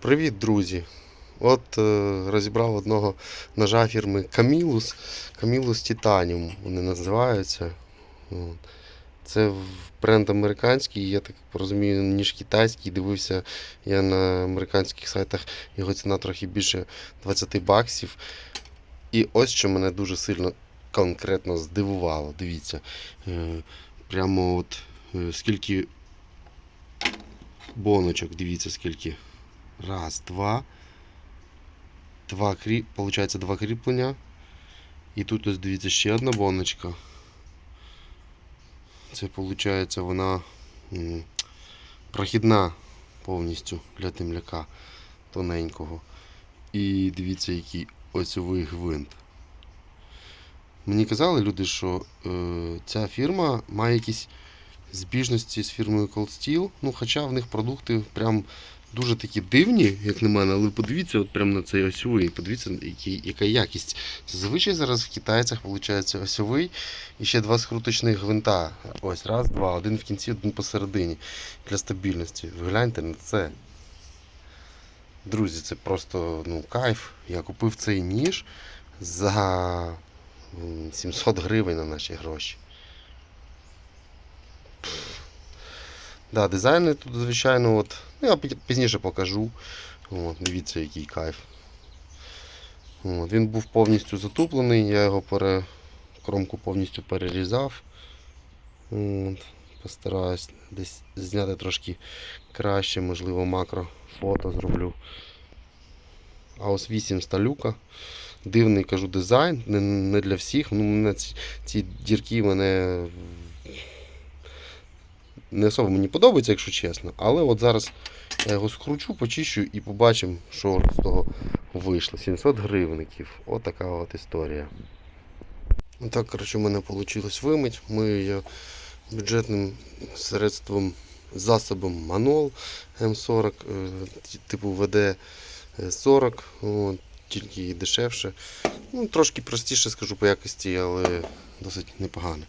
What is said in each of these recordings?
Привіт, друзі! От е, розібрав одного ножа фірми Camillus. Camillus Titanium вони називаються. Це бренд американський, я так розумію, ніж китайський. Дивився я на американських сайтах, його ціна трохи більше 20 баксів. І ось що мене дуже сильно конкретно здивувало. Дивіться. Е, прямо от е, скільки боночок, дивіться, скільки. Раз, два. Два кріп... Получається два кріплення. І тут ось дивіться ще одна боночка. Це виходить вона прохідна повністю для темляка тоненького. І дивіться, який осьовий гвинт. Мені казали люди, що е, ця фірма має якісь збіжності з фірмою Cold Steel. Ну, хоча в них продукти прям дуже такі дивні, як на мене, але подивіться от прямо на цей осьовий, подивіться, який, яка якість. Зазвичай зараз в китайцях виходить осьовий і ще два скруточних гвинта. Ось, раз, два, один в кінці, один посередині для стабільності. Гляньте на це. Друзі, це просто ну, кайф. Я купив цей ніж за 700 гривень на наші гроші. Да, дизайни тут, звичайно, от, ну, я пізніше покажу. От, дивіться, який кайф. От, він був повністю затуплений, я його пере... кромку повністю перерізав. От, постараюсь десь зняти трошки краще, можливо, макро фото зроблю. А ось 8 сталюка. Дивний кажу дизайн, не, для всіх. Ну, ці, ці дірки мене не особо мені подобається, якщо чесно. Але от зараз я його скручу, почищу і побачимо, що з того вийшло. 700 гривників. От от історія. Отак, коротше, у мене вийшло вимить. Ми її бюджетним средством, засобом Манол М40, е, типу ВД-40, тільки і дешевше. Ну, трошки простіше скажу по якості, але досить непогано.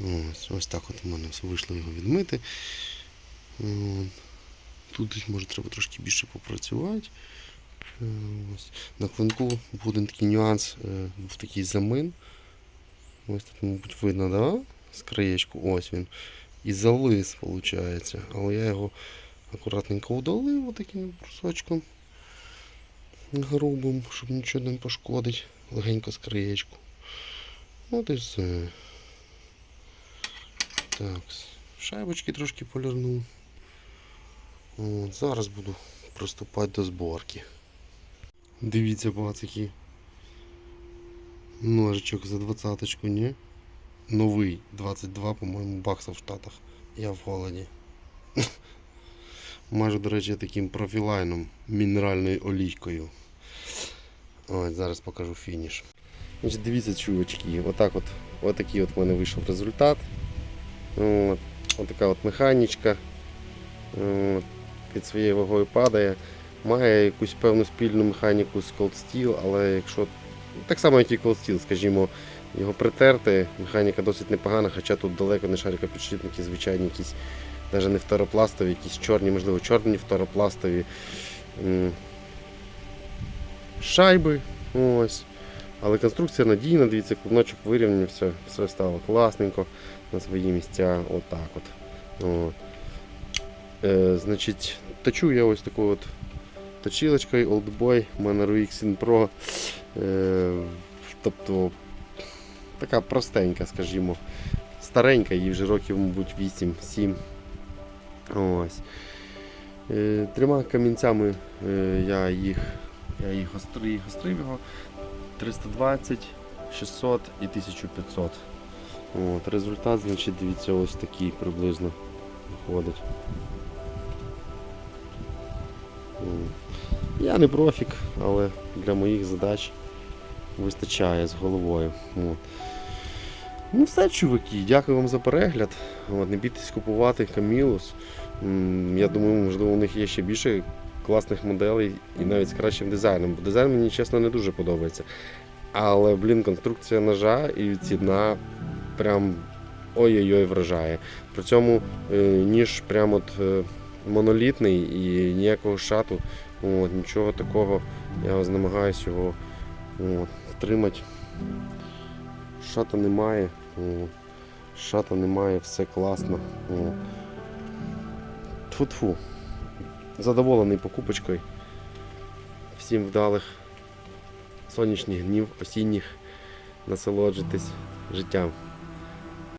Ось, ось так от у мене все вийшло його відмити. Тут може треба трошки більше попрацювати. Е, Ось. На клинку був один такий нюанс, е, був такий замин. Ось тут, мабуть, видно, да? з краєчку, ось він. І залис, виходить. Але я його акуратненько удалив отаким брусочком грубим, щоб нічого не пошкодить. Легенько з краєчку. От і все. Так, шайбочки трошки полірнув. От, зараз буду приступати до зборки. Дивіться, пацики. Ножичок за двадцяточку, ні? Новий 22, по-моєму, баксів в Штатах. Я в голоді. Майже, до речі, таким профілайном мінеральною олійкою. Ось, зараз покажу фініш. Дивіться, чувачки, отак от, отакий от в мене вийшов результат. От, отака от механічка. От, під своєю вагою падає. Має якусь певну спільну механіку з Cold Steel, але якщо так само, як і Cold Steel, скажімо, його притерти, механіка досить непогана, хоча тут далеко не шарикопідшипники, звичайні якісь, навіть не фторопластові, якісь чорні, можливо, чорні фторопластові шайби. Ось. Але конструкція надійна, дивіться, клиночок вирівнявся, все стало класненько на свої місця. Отак от. От. Е, значить, точу я ось такою от точилочкою Oldboy, мене Ruixin Pro. Е, тобто така простенька, скажімо. Старенька, їй вже років, мабуть, 8-7. Ось. Е, трьома камінцями е, я їх, я їх острив його 320, 600 і 1500. От, результат, значить, дивіться, ось такий приблизно виходить. Я не профік, але для моїх задач вистачає з головою. От. Ну все, чуваки, дякую вам за перегляд. От, не бійтесь купувати Камілус. Я думаю, можливо, у них є ще більше класних моделей і навіть з кращим дизайном. Бо дизайн мені чесно не дуже подобається. Але, блін, конструкція ножа і ціна прям ой-ой-ой вражає. При цьому е, ніж прям от е, монолітний і ніякого шату, от, нічого такого. Я намагаюся його втримати. Шата немає. Шата немає, все класно. Тфу-тфу. Задоволений покупочкою. Всім вдалих сонячних днів, осінніх. Насолоджуйтесь життям.